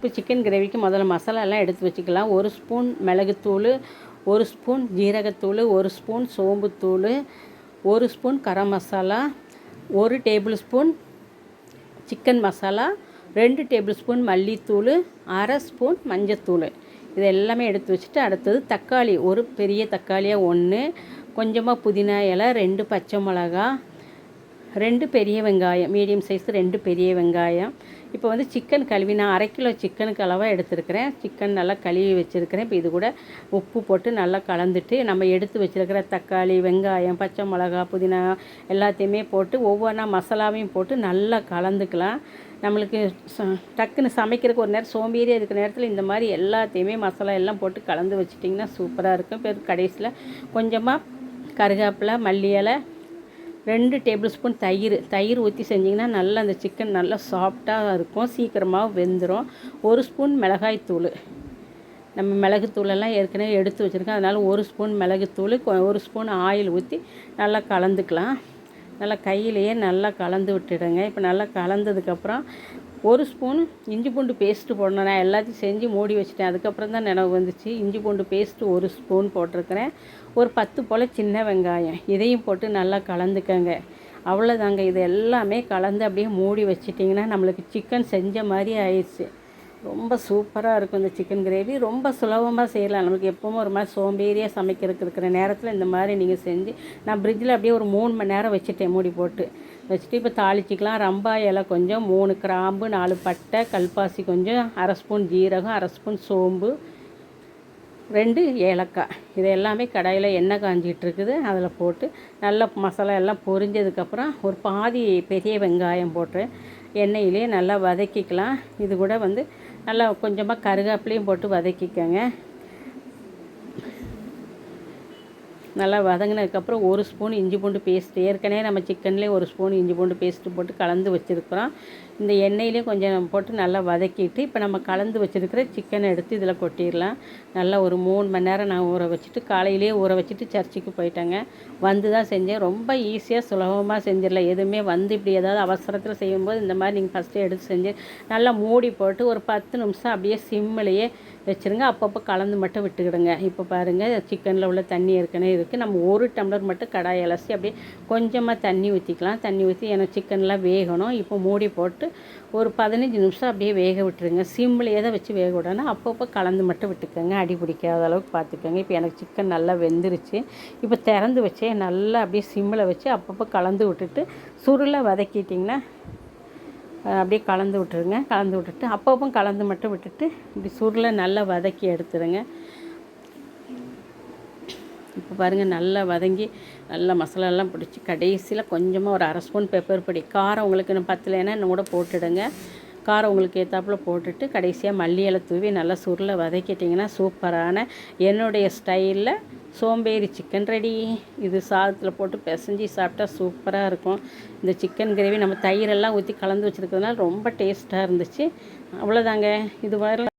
இப்போ சிக்கன் கிரேவிக்கு முதல்ல மசாலாலாம் எடுத்து வச்சுக்கலாம். ஒரு ஸ்பூன் மிளகுத்தூள் ஒரு ஸ்பூன் ஜீரகத்தூள் ஒரு ஸ்பூன் சோம்புத்தூள் ஒரு ஸ்பூன் கரம் மசாலா ஒரு டேபிள் ஸ்பூன் சிக்கன் மசாலா ரெண்டு டேபிள் ஸ்பூன் மல்லித்தூள் அரை ஸ்பூன் மஞ்சத்தூள். இது எல்லாமே எடுத்து வச்சுட்டு அடுத்தது தக்காளி ஒரு பெரிய தக்காளியாக ஒன்று கொஞ்சமாக புதினா இலை ரெண்டு பச்சை மிளகா ரெண்டு பெரிய வெங்காயம் மீடியம் சைஸ் ரெண்டு பெரிய வெங்காயம். இப்போ வந்து சிக்கன் கழுவி நான் அரை கிலோ சிக்கனுக்கு அளவாக எடுத்துருக்கிறேன். சிக்கன் நல்லா கழுவி வச்சுருக்கிறேன். இப்போ இது கூட உப்பு போட்டு நல்லா கலந்துட்டு நம்ம எடுத்து வச்சுருக்கிற தக்காளி வெங்காயம் பச்சை மிளகா புதினா எல்லாத்தையுமே போட்டு ஒவ்வொன்றா மசாலாவையும் போட்டு நல்லா கலந்துக்கலாம். நம்மளுக்கு ச டக்குன்னு சமைக்கிறதுக்கு ஒரு நேரம் சோம்பேறியாக இருக்கிற நேரத்தில் இந்த மாதிரி எல்லாத்தையுமே மசாலா எல்லாம் போட்டு கலந்து வச்சிட்டிங்கன்னா சூப்பராக இருக்கும். இப்போ கடைசியில் கொஞ்சமாக கருவேப்பிலை மல்லி இலை ரெண்டு டேபிள் ஸ்பூன் தயிர். தயிர் ஊற்றி செஞ்சிங்கன்னா நல்லா அந்த சிக்கன் நல்லா சாஃப்டாக இருக்கும். சீக்கிரமாக வெந்துடும் ஒரு ஸ்பூன் மிளகாய் தூள். நம்ம மிளகுத்தூளெல்லாம் ஏற்கனவே எடுத்து வச்சுருக்கோம். அதனால் ஒரு ஸ்பூன் மிளகுத்தூள் ஒரு ஸ்பூன் ஆயில் ஊற்றி நல்லா கலந்துக்கலாம். நல்லா கையிலையே நல்லா கலந்து விட்டுடுங்க. இப்போ நல்லா கலந்ததுக்கப்புறம் ஒரு ஸ்பூன் இஞ்சி பூண்டு பேஸ்ட்டு போடணும். நான் எல்லாத்தையும் செஞ்சு மூடி வச்சுட்டேன். அதுக்கப்புறம் தான் நினைவு வந்துச்சு. இஞ்சி பூண்டு பேஸ்ட்டு ஒரு ஸ்பூன் போட்டிருக்கிறேன். ஒரு பத்து போல் சின்ன வெங்காயம். இதையும் போட்டு நல்லா கலந்துக்கங்க. அவ்வளோதாங்க இது எல்லாமே கலந்து அப்படியே மூடி வச்சிட்டிங்கன்னா நம்மளுக்கு சிக்கன் செஞ்ச மாதிரி ஆயிடுச்சு. ரொம்ப சூப்பராக இருக்கும் இந்த சிக்கன் கிரேவி ரொம்ப சுலபமாக செய்யலாம். நம்மளுக்கு எப்போவும் ஒரு மாதிரி சோம்பேறியாக சமைக்கிறதுக்கு இருக்கிற நேரத்தில் இந்த மாதிரி நீங்கள் செஞ்சு நான் ஃப்ரிட்ஜில் அப்படியே ஒரு மூணு மணி நேரம் வச்சுட்டேன் மூடி போட்டு. வச்சுட்டு இப்போ தாளிச்சிக்கலாம். ரம்பா இலை கொஞ்சம் மூணு கிராம்பு நாலு பட்டை கல்பாசி கொஞ்சம் அரை ஸ்பூன் ஜீரகம் அரை ஸ்பூன் சோம்பு ரெண்டு ஏலக்காய். இது எல்லாமே கடாயில் எண்ணெய் காஞ்சிகிட்டு இருக்குது. அதில் போட்டு நல்லா மசாலா எல்லாம் பொரிஞ்சதுக்கப்புறம் ஒரு பாதி பெரிய வெங்காயம் போட்டு எண்ணெயிலே நல்லா வதக்கிக்கலாம். இது கூட வந்து நல்லா கொஞ்சமாக கருகாப்பிலையும் போட்டு வதக்கிக்கோங்க. நல்லா வதங்கினதுக்கப்புறம் ஒரு ஸ்பூன் இஞ்சி பூண்டு பேஸ்ட்டு ஏற்கனவே நம்ம சிக்கன்லேயே ஒரு ஸ்பூன் இஞ்சி பூண்டு பேஸ்ட்டு போட்டு கலந்து வச்சுருக்குறோம். இந்த எண்ணெயிலே கொஞ்சம் போட்டு நல்லா வதக்கிட்டு இப்போ நம்ம கலந்து வச்சுருக்கிற சிக்கனை எடுத்து இதில் கொட்டிடலாம். நல்லா ஒரு மூணு மணி நேரம் நான் ஊற வச்சுட்டு காலையிலேயே ஊற வச்சுட்டு சர்ச்சுக்கு போயிட்டேங்க. வந்து தான் செஞ்சேன். ரொம்ப ஈஸியாக சுலபமாக செஞ்சிடலாம். எதுவுமே வந்து இப்படி ஏதாவது அவசரத்தில் செய்யும்போது இந்த மாதிரி நீங்கள் ஃபஸ்ட்டு எடுத்து செஞ்சு நல்லா மூடி போட்டு ஒரு பத்து நிமிஷம் அப்படியே சிம்மிலேயே வச்சுருங்க. அப்பப்போ கலந்து மட்டும் விட்டுக்கிடுங்க. இப்போ பாருங்கள் சிக்கனில் உள்ள தண்ணி ஏற்கனவே இருக்குது நம்ம ஒரு டம்ளர் மட்டும் கடாய் அலசி அப்படியே கொஞ்சமாக தண்ணி ஊற்றிக்கலாம் தண்ணி ஊற்றி எனக்கு சிக்கன்லாம் வேகணும். இப்போ மூடி போட்டு ஒரு பதினஞ்சு நிமிஷம் அப்படியே வேக விட்டுருங்க. சிம்லேயே தான் வச்சு வேக விடணும். அப்பப்போ கலந்து மட்டும் விட்டுக்கோங்க. அடி பிடிக்காத அளவுக்கு பார்த்துக்கோங்க. இப்போ எனக்கு சிக்கன் நல்லா வெந்துருச்சு. இப்போ திறந்து வச்சே நல்லா அப்படியே சிம்மில் வச்சு அப்பப்போ கலந்து விட்டுட்டு சுருளை வதக்கிட்டிங்கன்னா அப்படியே கலந்து விட்டுருங்க. கலந்து விட்டுட்டு அப்பப்போ கலந்து மட்டும் விட்டுட்டு இப்படி சுருளை நல்லா வதக்கி எடுத்துருங்க. இப்போ பாருங்கள் நல்லா வதங்கி நல்லா மசாலாலாம் பிடிச்சி கடைசியில் கொஞ்சமாக ஒரு அரை ஸ்பூன் பெப்பர் பொடி. காரம் உங்களுக்கு இன்னும் பத்தலைன்னா இன்னும் கூட போட்டுடுங்க. காரம் உங்களுக்கு ஏற்றாப்புல போட்டுட்டு கடைசியாக மல்லி இலை தூவி நல்லா சுருளை வதக்கிட்டிங்கன்னா சூப்பரான என்னுடைய ஸ்டைலில் சோம்பேறி சிக்கன் ரெடி இது சாதத்தில் போட்டு பிசைஞ்சி சாப்பிட்டா சூப்பராக இருக்கும். இந்த சிக்கன் கிரேவி நம்ம தயிரெல்லாம் ஊற்றி கலந்து வச்சுருக்கிறதுனால ரொம்ப டேஸ்ட்டாக இருந்துச்சு. அவ்வளோதாங்க இது மாதிரி